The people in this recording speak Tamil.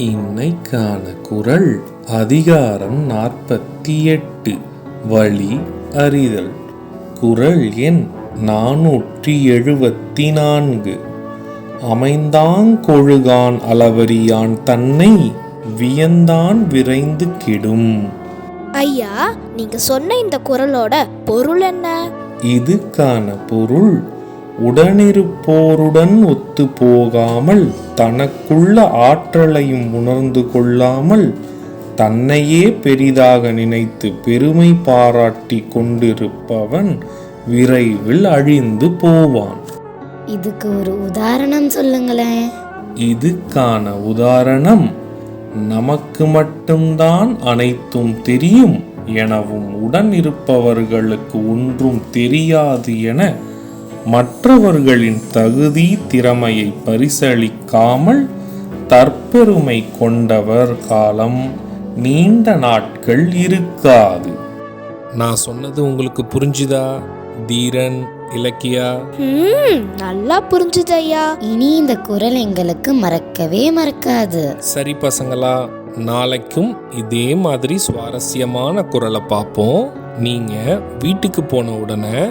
இன்னைக்கான குரல் அதிகாரம் நாற்பத்தி எட்டு வழி அறிதல். குரல் எண் நானூற்றி எழுபத்தி நான்கு அமைந்தாங்கொழுகான் அளவறியான் தன்னை வியந்தான் விரைந்து கெடும். ஐயா நீங்க சொன்ன இந்த குரலோட பொருள் என்ன? இதுக்கான பொருள் உடனிருப்போருடன் ஒத்து போகாமல் தனக்குள்ள ஆற்றலையும் உணர்ந்து கொள்ளாமல் தன்னையே பெரிதாக நினைத்து பெருமை பாராட்டி கொண்டிருப்பவன் விரைவில் அழிந்து போவான். இதுக்கு ஒரு உதாரணம் சொல்லுங்களேன். இதுக்கான உதாரணம் நமக்கு மட்டும்தான் அனைத்தும் தெரியும் எனவும் உடன் இருப்பவர்களுக்கு ஒன்றும் தெரியாது என மற்றவர்களின் தகுதி திறமையை பரிசளிக்காமல் தற்பெருமை கொண்டவர் காலம் நீண்ட நாட்கள் இருக்காது. நான் சொன்னது உங்களுக்கு புரிஞ்சுதா தீரன் இலக்கியா? நல்லா புரிஞ்சுது ஐயா இனி இந்த குரல் எங்களுக்கு மறக்கவே மறக்காது. சரி பசங்களா நாளைக்கும் இதே மாதிரி சுவாரஸ்யமான குரலை பார்ப்போம். நீங்க வீட்டுக்கு போன உடனே